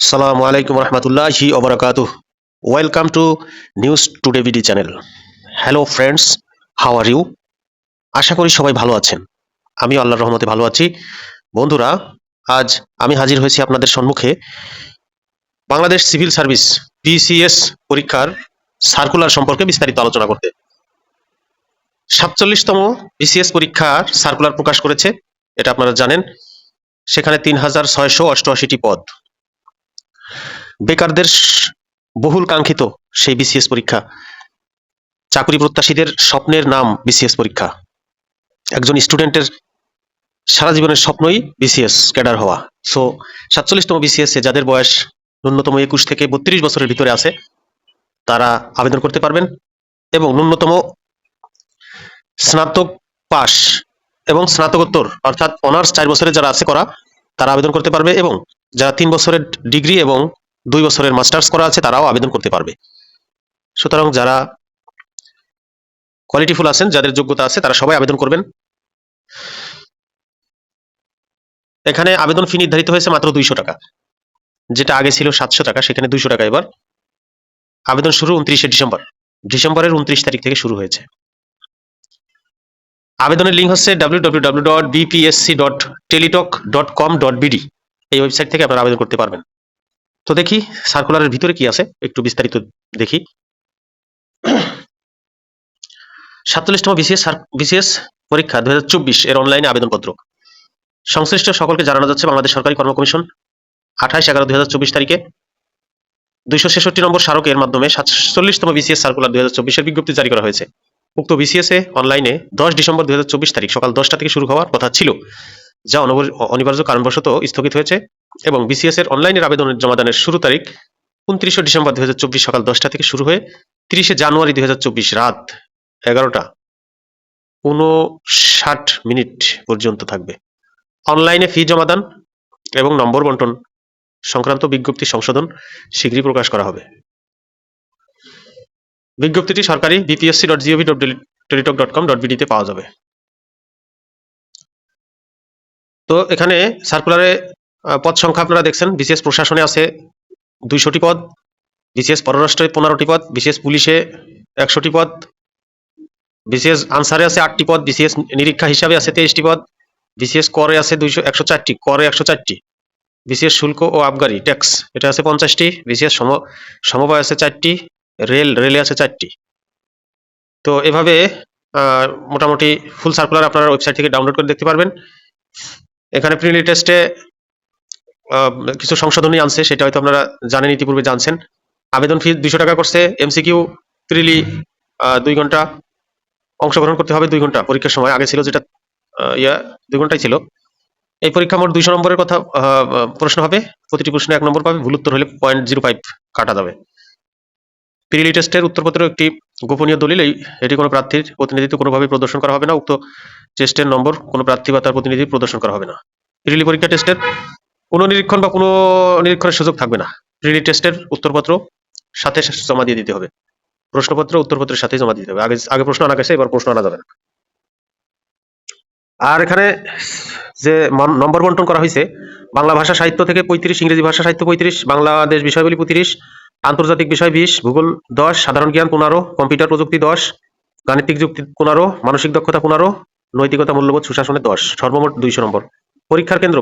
সালামু আলাইকুম রহমতুল্লাহি ওবরাকাতু welcome to news today BD channel hello friends how are you আশা করি সবাই ভালো আছেন। আমি আল্লাহর রহমতে ভালো আছি। বন্ধুরা, আজ আমি হাজির হয়েছি আপনাদের সম্মুখে বাংলাদেশ সিভিল সার্ভিস পিসিএস পরীক্ষার সার্কুলার সম্পর্কে বিস্তারিত আলোচনা করতে। সাতচল্লিশতম বিসিএস পরীক্ষার সার্কুলার প্রকাশ করেছে, এটা আপনারা জানেন। সেখানে তিন হাজার ছয়শো অষ্টআশিটি পদ। বেকারদের বহুল কাঙ্ক্ষিত সেই বিসিএস পরীক্ষা। চাকরি প্রত্যাশীদের স্বপ্নের নাম বিসিএস পরীক্ষা। একজন স্টুডেন্টের সারা জীবনের স্বপ্নই বিসিএস ক্যাডার হওয়া। সো সাতচল্লিশতম বিসিএস এ যাদের বয়স ন্যূনতম একুশ থেকে বত্রিশ বছরের ভিতরে আছে, তারা আবেদন করতে পারবেন এবং ন্যূনতম স্নাতক পাস এবং স্নাতকোত্তর, অর্থাৎ অনার্স চার বছরের যারা আছে, করা, তারা আবেদন করতে পারবে এবং যারা তিন বছরের ডিগ্রি এবং দুই বছরের মাস্টার্স করা আছে, তারাও আবেদন করতে পারবে। সুতরাং যারা কোয়ালিটিফুল আছেন, যাদের যোগ্যতা আছে, তারা সবাই আবেদন করবেন। এখানে আবেদন ফি নির্ধারিত হয়েছে মাত্র দুইশো টাকা। যেটা আগে ছিল সাতশো টাকা, সেখানে দুইশো টাকা এবার। আবেদন শুরু উনত্রিশে ডিসেম্বর। ডিসেম্বরের উনত্রিশ তারিখ থেকে শুরু হয়েছে। আবেদনের লিঙ্ক হচ্ছে W dot BPSC dot Teletalk dot com dot BD এই ওয়েবসাইট থেকে আপনারা আবেদন করতে পারবেন। তো দেখি সার্কুলারের ভিতরে কি আছে? একটু বিস্তারিত দেখি। সাতচল্লিশতম বিসিএস বিসিএস পরীক্ষা দু এর অনলাইনে আবেদনপত্র। সংশ্লিষ্ট সকলকে জানানো যাচ্ছে বাংলাদেশ সরকারি কর্ম কমিশন, আঠাশ এগারো দুই তারিখে। দুইশো ছেষট্টি নম্বর স্মারকের মাধ্যমে সাতচল্লিশতম বিসিএস সার্কুলার দুই হাজার বিজ্ঞপ্তি জারি করা হয়েছে। উক্ত বিসিএস অনলাইনে দশ ডিসেম্বর দুই হাজার চব্বিশ তারিখ সকাল দশটা থেকে শুরু হওয়ার কথা ছিল। যা অনিবার্য কারণবশত স্থগিত হয়েছে এবং বিসিএস এর অনলাইনের আবেদনের জমাদানের শুরু তারিখ উনত্রিশে ডিসেম্বর দুই সকাল দশটা থেকে শুরু হয়ে তিরিশে জানুয়ারি দুই রাত এগারোটা। উনষাট মিনিট পর্যন্ত থাকবে। অনলাইনে ফি জমাদান এবং নম্বর বন্টন সংক্রান্ত বিজ্ঞপ্তি সংশোধন শীঘ্রই প্রকাশ করা হবে। বিজ্ঞপ্তিটি সরকারি BPSC dot GOV dot Teletalk dot com dot বিডিতে পাওয়া যাবে। তো এখানে সার্কুলারে পদ সংখ্যা আপনারা দেখছেন। বিসিএস প্রশাসনে আছে দুইশোটি পদ বিসিএস পররাষ্ট্রে পনেরোটি পদ বিসিএস পুলিশে একশোটি পদ বিসিএস আনসারে আছে আটটি পদ বিসিএস নিরীক্ষা হিসাবে আছে তেইশটি পদ বিসিএস করে আছে দুইশো, একশো চারটি, করে একশো চারটি। বিসিএস শুল্ক ও আবগারি, ট্যাক্স, এটা আছে পঞ্চাশটি বিসিএস সম, সমবায় আছে চারটি, রেল, রেলে আছে চারটি। তো এভাবে মোটামুটি ফুল সার্কুলার আপনারা ওয়েবসাইট থেকে ডাউনলোড করে দেখতে পারবেন। এখানে প্রিলি টেস্টে কিছু সংশোধনী আনছে, সেটা হয়তো আপনারা জানেন, ইতিপূর্বে জানছেন। আবেদন ফি দুইশো টাকা করছে এমসিকিউ প্রিলি দুই ঘণ্টা অংশগ্রহণ করতে হবে, দুই ঘণ্টা পরীক্ষার সময়। আগে ছিল যেটা ইয়া, দুই ঘন্টাই ছিল। এই পরীক্ষা মোট দুইশো নম্বরের কথা প্রশ্ন হবে। প্রতিটি প্রশ্নে এক নম্বর পাবে, ভুল উত্তর হলে পয়েন্ট জিরো ফাইভ কাটা যাবে। প্রিলি টেস্টের উত্তরপত্র একটি গোপনীয় দলিল এই এটি কোনো প্রার্থীর প্রতিনিধিত্ব কোনোভাবে প্রদর্শন করা হবে না। উক্ত টেস্টের নম্বর কোনো প্রার্থী বা তার প্রতিনিধি প্রদর্শন করা হবে না। প্রিলি পরীক্ষা টেস্টের কোনো নিরীক্ষণ বা কোনো নিরীক্ষণের সুযোগ থাকবে না। প্রিলি টেস্টের উত্তরপত্র সাথে জমা দিয়ে দিতে হবে। প্রশ্নপত্র উত্তরপত্রের সাথে জমা দিতে হবে। আগে আগে প্রশ্ন আনা গেছে, এবার প্রশ্ন আনা যাবে না। আর এখানে যে নম্বর বন্টন করা হয়েছে, বাংলা ভাষা সাহিত্য থেকে পঁয়ত্রিশ, ইংরেজি ভাষা সাহিত্য পঁয়ত্রিশ, বাংলাদেশ বিষয়গুলি পঁয়ত্রিশ আন্তর্জাতিক বিষয় বিশ, ভূগোল দশ, সাধারণ জ্ঞান পনেরো, কম্পিউটার প্রযুক্তি দশ, গাণিতিক যুক্তি পনেরো, মানসিক দক্ষতা পনেরো, নৈতিকতা মূল্যবোধ সুশাসনে দশ, সর্বমোট দুইশো নম্বর। পরীক্ষার কেন্দ্র,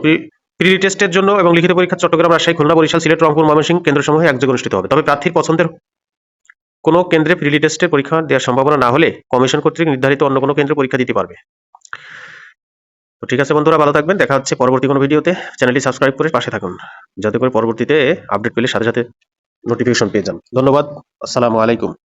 প্রি টেস্টের জন্য এবং লিখিত পরীক্ষা চট্টগ্রাম, রাজশাহী, খুলনা, বরিশাল, সিলেট, রংপুর, ময়মনসিংহ কেন্দ্রসমূহে একযোগে অনুষ্ঠিত হবে। তবে প্রার্থীর পছন্দের কোনো কেন্দ্রে প্রিলি টেস্টের পরীক্ষা দেওয়ার সম্ভাবনা না হলে কমিশন কর্তৃক নির্ধারিত অন্য কোনো কেন্দ্রে পরীক্ষা দিতে পারবে। তো ঠিক আছে বন্ধুরা, ভালো থাকবেন। দেখা হচ্ছে পরবর্তী কোনো ভিডিওতে। চ্যানেলটি সাবস্ক্রাইব করে পাশে থাকুন। যাতে করে পরবর্তীতে আপডেট পেলে সাথে সাথে নোটিফিকেশন পেয়ে যান। ধন্যবাদ। আসসালামু আলাইকুম।